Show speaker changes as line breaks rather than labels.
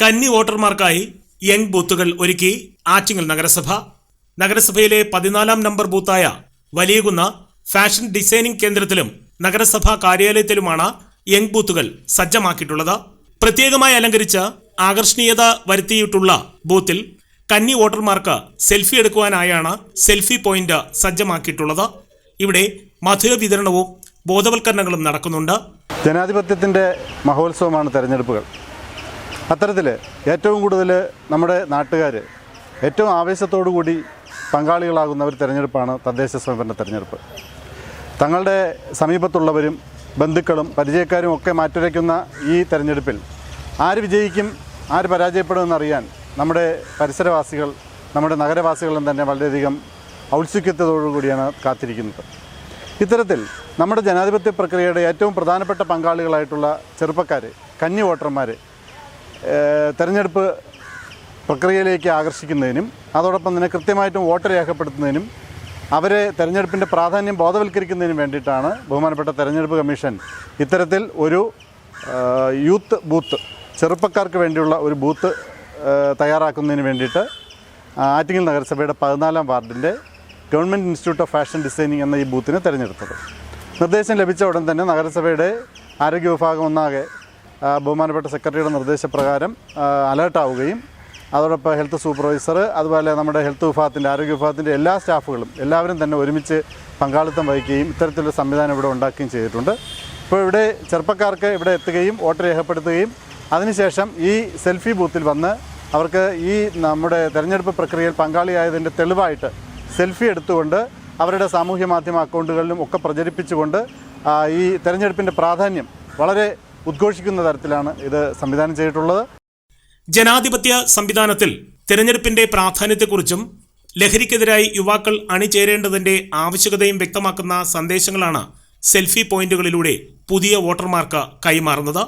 കന്നി വോട്ടർമാർക്കായി യങ് ബൂത്തുകൾ ഒരുക്കി ആറ്റിങ്ങൽ നഗരസഭ. നഗരസഭയിലെ പതിനാലാം നമ്പർ ബൂത്തായ വലിയകുന്ന ഫാഷൻ ഡിസൈനിംഗ് കേന്ദ്രത്തിലും നഗരസഭാ കാര്യാലയത്തിലുമാണ് യങ് ബൂത്തുകൾ സജ്ജമാക്കിയിട്ടുള്ളത്. പ്രത്യേകമായി അലങ്കരിച്ച ആകർഷണീയത വരുത്തിയിട്ടുള്ള ബൂത്തിൽ കന്നി വോട്ടർമാർക്ക് സെൽഫി എടുക്കുവാനായാണ് സെൽഫി പോയിന്റ് സജ്ജമാക്കിയിട്ടുള്ളത്. ഇവിടെ മധുര വിതരണവും ബോധവൽക്കരണങ്ങളും നടക്കുന്നുണ്ട്.
ജനാധിപത്യത്തിന്റെ മഹോത്സവമാണ് തെരഞ്ഞെടുപ്പുകൾ. അത്തരത്തിൽ ഏറ്റവും കൂടുതൽ നമ്മുടെ നാട്ടുകാർ ഏറ്റവും ആവേശത്തോടു കൂടി പങ്കാളികളാകുന്ന ഒരു തെരഞ്ഞെടുപ്പാണ് തദ്ദേശ സ്വയംഭരണ തിരഞ്ഞെടുപ്പ്. തങ്ങളുടെ സമീപത്തുള്ളവരും ബന്ധുക്കളും പരിചയക്കാരും ഒക്കെ മാറ്റുരയ്ക്കുന്ന ഈ തെരഞ്ഞെടുപ്പിൽ ആര് വിജയിക്കും ആര് പരാജയപ്പെടുമെന്നറിയാൻ നമ്മുടെ പരിസരവാസികൾ നമ്മുടെ നഗരവാസികളും തന്നെ വളരെയധികം ഔത്സുഖ്യത്തോടുകൂടിയാണ് കാത്തിരിക്കുന്നത്. ഇത്തരത്തിൽ നമ്മുടെ ജനാധിപത്യ പ്രക്രിയയുടെ ഏറ്റവും പ്രധാനപ്പെട്ട പങ്കാളികളായിട്ടുള്ള ചെറുപ്പക്കാർ കന്നി വോട്ടർമാർ തെരഞ്ഞെടുപ്പ് പ്രക്രിയയിലേക്ക് ആകർഷിക്കുന്നതിനും അതോടൊപ്പം തന്നെ കൃത്യമായിട്ടും വോട്ട് രേഖപ്പെടുത്തുന്നതിനും അവരെ തെരഞ്ഞെടുപ്പിന്റെ പ്രാധാന്യം ബോധവൽക്കരിക്കുന്നതിനും വേണ്ടിയിട്ടാണ് ബഹുമാനപ്പെട്ട തെരഞ്ഞെടുപ്പ് കമ്മീഷൻ ഇത്തരത്തിൽ ഒരു യൂത്ത് ബൂത്ത് ചെറുപ്പക്കാർക്ക് വേണ്ടിയുള്ള ഒരു ബൂത്ത് തയ്യാറാക്കുന്നതിന് വേണ്ടിയിട്ട് ആറ്റിങ്ങൽ നഗരസഭയുടെ പതിനാലാം വാർഡിന്റെ government institute of fashion designing എന്ന ഈ ബൂത്തിനെ തിരഞ്ഞെടുത്തത്. നിർദ്ദേശം ലഭിച്ച ഉടൻ തന്നെ നഗരസഭയുടെ ആരോഗ്യ വിഭാഗം ഒന്നാകെ ബഹുമാനപ്പെട്ട സെക്രട്ടറിയുടെ നിർദ്ദേശപ്രകാരം അലേർട്ടാവുകയും അതോടൊപ്പം ഹെൽത്ത് സൂപ്പർവൈസർ അതുപോലെ നമ്മുടെ ഹെൽത്ത് വിഭാഗത്തിന്റെ ആരോഗ്യ വിഭാഗത്തിന്റെ എല്ലാ സ്റ്റാഫുകളും എല്ലാവരും തന്നെ ഒരുമിച്ച് പങ്കാളിത്തം വഹിക്കുകയും ഇത്തരത്തിലുള്ള സംവിധാനം ഇവിടെ ഉണ്ടാക്കുകയും ചെയ്തിട്ടുണ്ട്. ഇപ്പോൾ ഇവിടെ ചെറുപ്പക്കാർക്ക് ഇവിടെ എത്തുകയും വോട്ട് രേഖപ്പെടുത്തുകയും അതിനുശേഷം ഈ സെൽഫി ബൂത്തിൽ വന്ന് അവർക്ക് ഈ നമ്മുടെ തെരഞ്ഞെടുപ്പ് പ്രക്രിയയിൽ പങ്കാളിയായതിന്റെ തെളിവായിട്ട് സെൽഫി എടുത്തുകൊണ്ട് അവരുടെ സാമൂഹ്യ മാധ്യമ അക്കൗണ്ടുകളിലും ഒക്കെ പ്രചരിപ്പിച്ചുകൊണ്ട് ഈ തെരഞ്ഞെടുപ്പിന്റെ പ്രാധാന്യം വളരെ ഉദ്ഘോഷിക്കുന്ന തരത്തിലാണ് ഇത് സംവിധാനം ചെയ്തിട്ടുള്ളത്.
ജനാധിപത്യ സംവിധാനത്തിൽ തെരഞ്ഞെടുപ്പിന്റെ പ്രാധാന്യത്തെക്കുറിച്ചും ലഹരിക്കെതിരായി യുവാക്കൾ അണിചേരേണ്ടതിന്റെ ആവശ്യകതയും വ്യക്തമാക്കുന്ന സന്ദേശങ്ങളാണ് സെൽഫി പോയിന്റുകളിലൂടെ പുതിയ വോട്ടർമാർക്ക് കൈമാറുന്നത്.